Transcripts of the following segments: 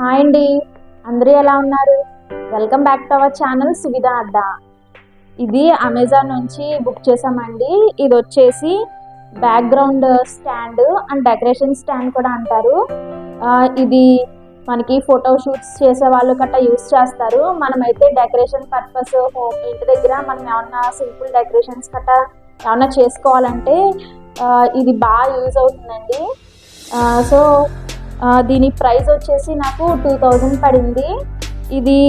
Hi అండి. అందరూ ఎలా ఉన్నారు? Welcome back to our channel Suvidha Adda ఇది అమెజాన్ నుంచి బుక్ చేసామండి. ఇది వచ్చేసి background stand and decoration stand కూడా అంటారు. ఇది మనకి ఫోటో షూట్స్ చేసే వాళ్ళు గట్టా యూస్ చేస్తారు. మనమైతే డెకరేషన్ పర్పస్ ఇంటి దగ్గర మనం ఏమన్నా సింపుల్ డెకరేషన్స్ గట్టా ఏమన్నా చేసుకోవాలంటే ఇది బాగా యూజ్ అవుతుందండి. సో దీని ప్రైస్ వచ్చేసి నాకు టూ థౌజండ్ పడింది. ఇది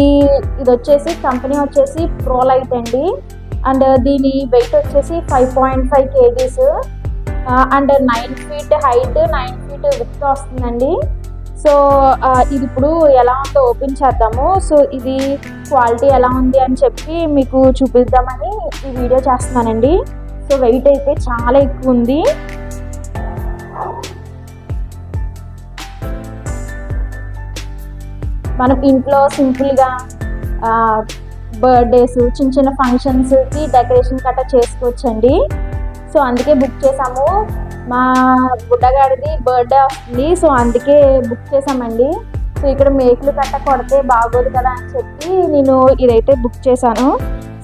ఇది వచ్చేసి కంపెనీ వచ్చేసి ప్రో లైట్ అండి. అండ్ దీని వెయిట్ వచ్చేసి five point five kgs. And nine feet height nine feet with వస్తుందండి. సో ఇది ఇప్పుడు ఎలా ఉందో ఓపెన్ చేద్దాము. సో ఇది క్వాలిటీ ఎలా ఉంది అని చెప్పి మీకు చూపిద్దామని ఈ వీడియో చేస్తున్నానండి. సో వెయిట్ అయితే చాలా ఎక్కువ ఉంది. మనం ఇంట్లో సింపుల్గా బర్త్డేస్ చిన్న చిన్న ఫంక్షన్స్కి డెకరేషన్ కట్టా చేసుకోవచ్చండి. సో అందుకే బుక్ చేసాము మా బుడ్డగాడిది బర్త్డే వస్తుంది. సో అందుకే బుక్ చేసామండి సో ఇక్కడ మేకులు కట్ట కొడితే బాగోదు కదా అని చెప్పి నేను ఇదైతే బుక్ చేశాను.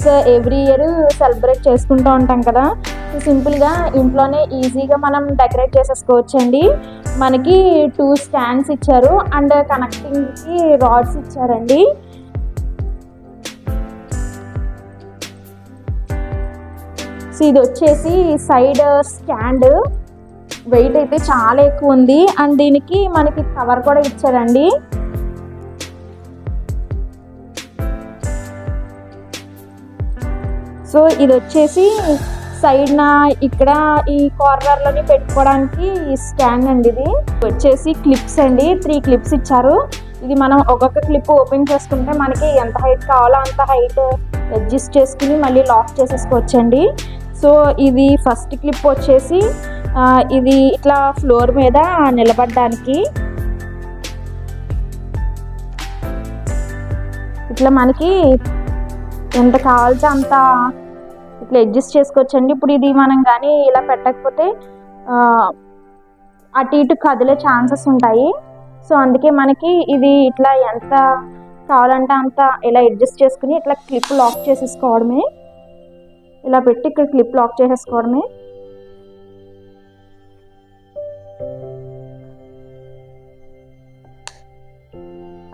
సో ఎవ్రీ ఇయర్ సెలబ్రేట్ చేసుకుంటూ ఉంటాం కదా. సో సింపుల్గా ఇంట్లోనే ఈజీగా మనం డెకరేట్ చేసేసుకోవచ్చండి. మనకి టూ స్టాండ్స్ ఇచ్చారు. అండ్ కనెక్టింగ్కి రాడ్స్ ఇచ్చారండి. సో ఇది వచ్చేసి సైడ్ స్టాండ్ వెయిట్ అయితే చాలా ఎక్కువ ఉంది. అండ్ దీనికి మనకి కవర్ కూడా ఇచ్చారండి. సో ఇది వచ్చేసి సైడ్ నా ఇక్కడ ఈ కార్నర్లోని పెట్టుకోవడానికి స్టాండ్ అండి ఇది. వచ్చేసి క్లిప్స్ అండి. త్రీ క్లిప్స్ ఇచ్చారు. ఇది మనం ఒక్కొక్క క్లిప్ ఓపెన్ చేసుకుంటే మనకి ఎంత హైట్ కావాలో అంత హైట్ అడ్జస్ట్ చేసుకుని మళ్ళీ లాక్ చేసేసుకోవచ్చండి. సో ఇది ఫస్ట్ క్లిప్ వచ్చేసి ఇది ఇట్లా ఫ్లోర్ మీద నిలబడడానికి. ఇట్లా మనకి ఎంత కావాల్సో అంత ఇట్లా అడ్జస్ట్ చేసుకోవచ్చండి. ఇప్పుడు ఇది మనం కానీ ఇలా పెట్టకపోతే అటు ఇటు కదిలే ఛాన్సెస్ ఉంటాయి. సో అందుకే మనకి ఇది ఇట్లా ఎంత కావాలంటే అంత ఇలా అడ్జస్ట్ చేసుకుని ఇట్లా క్లిప్ లాక్ చేసేసుకోవడమే. ఇలా పెట్టి ఇక్కడ క్లిప్ లాక్ చేసేసుకోవడమే.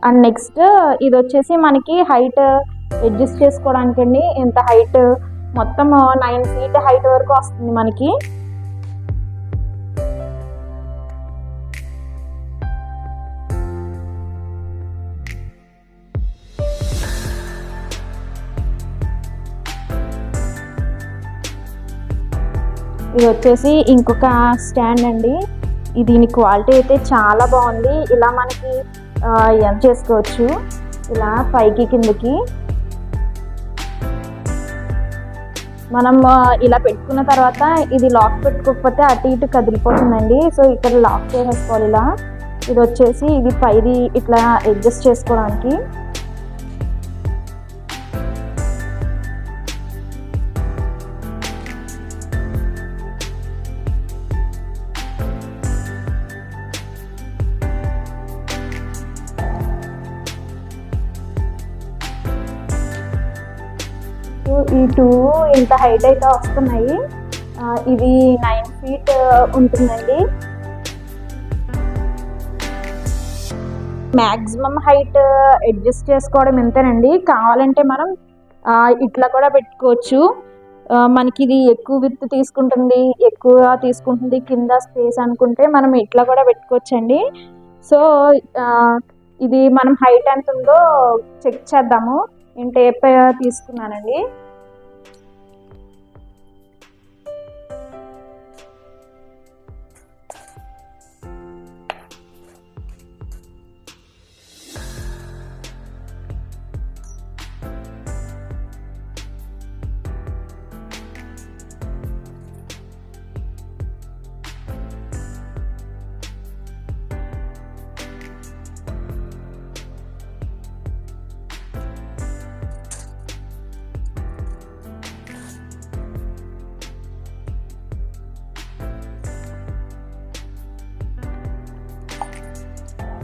అండ్ నెక్స్ట్ ఇది వచ్చేసి మనకి హైట్ అడ్జస్ట్ చేసుకోవడానికండి. ఎంత హైట్ మొత్తం నైన్ ఫీట్ హైట్ వరకు వస్తుంది మనకి. ఇది వచ్చేసి ఇంకొక స్టాండ్ అండి. ఇది దీని క్వాలిటీ అయితే చాలా బాగుంది. ఇలా మనకి ఎం ఎంత చేసుకోవచ్చు. ఇలా పైకి కిందకి. మనం ఇలా పెట్టుకున్న తర్వాత ఇది లాక్ పెట్టుకోకపోతే అటు ఇటు కదిలిపోతుందండి. సో ఇక్కడ లాక్ చేసేసుకోవాలి ఇలా. ఇది వచ్చేసి ఇది పైది ఇట్లా అడ్జస్ట్ చేసుకోవడానికి. ఈ టూ ఇంత హైట్ అయితే వస్తున్నాయి. ఇవి ఇది నైన్ ఫీట్ ఉంటుందండి. మ్యాక్సిమం హైట్ అడ్జస్ట్ చేసుకోవడం ఎంతేనండి కావాలంటే మనం ఇట్లా కూడా పెట్టుకోవచ్చు. మనకి ఇది ఎక్కువ విత్ తీసుకుంటుంది ఎక్కువ తీసుకుంటుంది కింద స్పేస్ అనుకుంటే మనం ఇట్లా కూడా పెట్టుకోవచ్చండి. సో ఇది మనం హైట్ ఎంత ఉందో చెక్ చేద్దాము. నేను టేప్ తీసుకున్నానండి.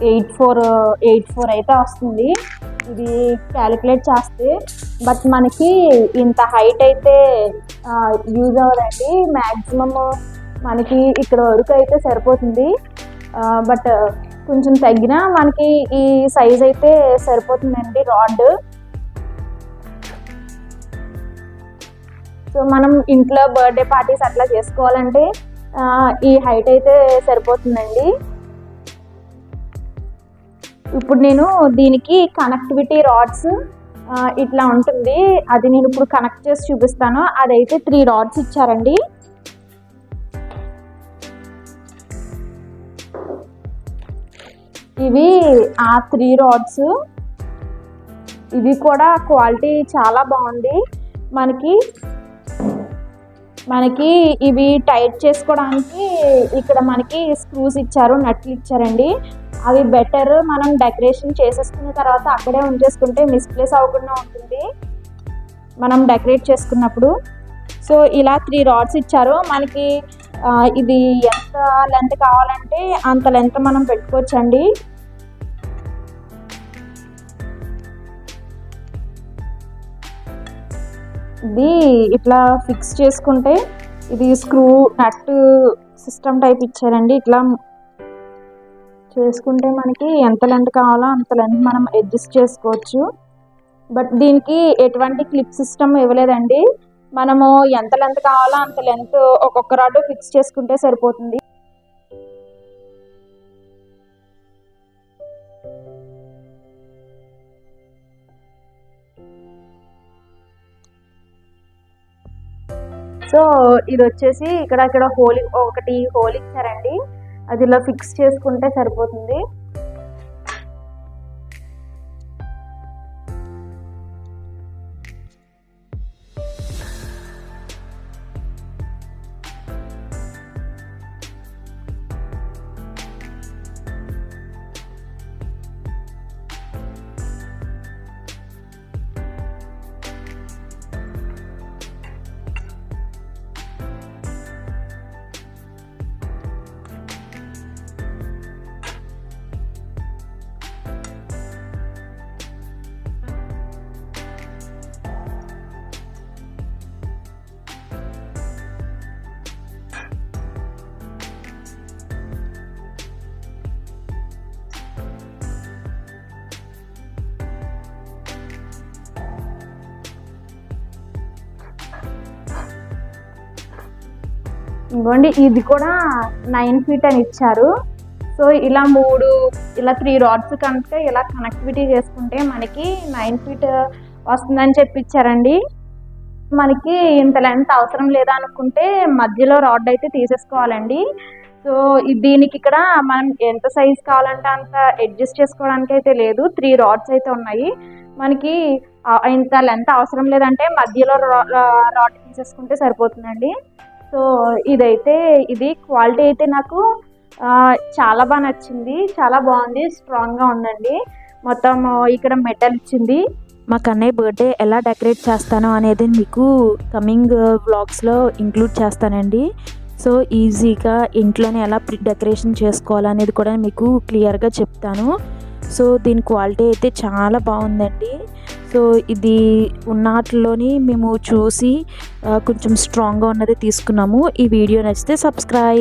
ఎయిట్ ఫోర్ ఎయిట్ ఫోర్ అయితే వస్తుంది. ఇది క్యాలిక్యులేట్ చేస్తే బట్ మనకి ఇంత హైట్ అయితే యూజ్ అవ్వదండి. మ్యాక్సిమమ్ మనకి ఇక్కడ వరకు అయితే సరిపోతుంది. బట్ కొంచెం తగ్గినా మనకి ఈ సైజ్ అయితే సరిపోతుందండి రాడ్. సో మనం ఇంట్లో బర్త్డే పార్టీస్ అట్లా చేసుకోవాలంటే ఈ హైట్ అయితే సరిపోతుందండి. ఇప్పుడు నేను దీనికి కనెక్టివిటీ రాడ్స్ ఇట్లా ఉంటుంది. అది నేను ఇప్పుడు కనెక్ట్ చేసి చూపిస్తాను. అదైతే త్రీ రాడ్స్ ఇచ్చారండి. ఇవి ఆ త్రీ రాడ్స్ ఇది కూడా క్వాలిటీ చాలా బాగుంది. మనకి మనకి ఇవి టైట్ చేసుకోవడానికి ఇక్కడ మనకి స్క్రూస్ ఇచ్చారు నట్లు ఇచ్చారండి. అవి బెటర్ మనం డెకరేషన్ చేసేసుకున్న తర్వాత అక్కడే ఉంచేసుకుంటే మిస్ప్లేస్ అవ్వకుండా ఉంటుంది. మనం డెకరేట్ చేసుకున్నప్పుడు. సో ఇలా త్రీ రాడ్స్ ఇచ్చారు. మనకి ఇది ఎంత లెంత్ కావాలంటే అంత లెంత్ మనం పెట్టుకోవచ్చండి. ఇది ఇట్లా ఫిక్స్ చేసుకుంటే ఇది స్క్రూ నట్ సిస్టమ్ టైప్ ఇచ్చారండి. ఇట్లా చేసుకుంటే మనకి ఎంత లెంత్ కావాలో అంత లెంత్ మనం అడ్జస్ట్ చేసుకోవచ్చు. బట్ దీనికి ఎటువంటి క్లిప్ సిస్టమ్ ఇవ్వలేదండి. మనము ఎంత లెంత్ కావాలో అంత లెంత్ ఒక్కొక్క రాడ్ ఫిక్స్ చేసుకుంటే సరిపోతుంది. సో ఇది వచ్చేసి ఇక్కడ ఇక్కడ హోలీ ఒకటి హోల్ ఇచ్చారండి. అది ఇలా ఫిక్స్ చేసుకుంటే సరిపోతుంది. ఇవ్వండి. ఇది కూడా నైన్ ఫీట్ అని ఇచ్చారు. సో ఇలా మూడు ఇలా త్రీ రాడ్స్ కనుక ఇలా కనెక్టివిటీ చేసుకుంటే మనకి నైన్ ఫీట్ వస్తుందని చెప్పి ఇచ్చారండి మనకి ఇంత లెంత్ అవసరం లేదా అనుకుంటే మధ్యలో రాడ్ అయితే తీసేసుకోవాలండి. సో దీనికి ఇక్కడ మనం ఎంత సైజ్ కావాలంటే అంత అడ్జస్ట్ చేసుకోవడానికి అయితే లేదు. త్రీ రాడ్స్ అయితే ఉన్నాయి. మనకి ఇంత లెంత్ అవసరం లేదంటే మధ్యలో రాడ్ తీసేసుకుంటే సరిపోతుందండి. సో ఇదైతే ఇది క్వాలిటీ అయితే నాకు చాలా బాగా నచ్చింది. చాలా బాగుంది. స్ట్రాంగ్గా ఉందండి. మొత్తం ఇక్కడ మెటల్ ఇచ్చింది. మా కన్నయ్య బర్త్డే ఎలా డెకరేట్ చేస్తానో అనేది మీకు కమింగ్ వ్లాగ్స్లో ఇంక్లూడ్ చేస్తానండి. సో ఈజీగా ఇంట్లోనే ఎలా ప్రి డెకరేషన్ చేసుకోవాలనేది కూడా మీకు క్లియర్గా చెప్తాను. సో దీని క్వాలిటీ అయితే చాలా బాగుందండి. సో ఇది ఉన్నట్లోని మేము చూసి కొంచెం స్ట్రాంగ్గా ఉన్నది తీసుకున్నాము. ఈ వీడియో నచ్చితే సబ్స్క్రైబ్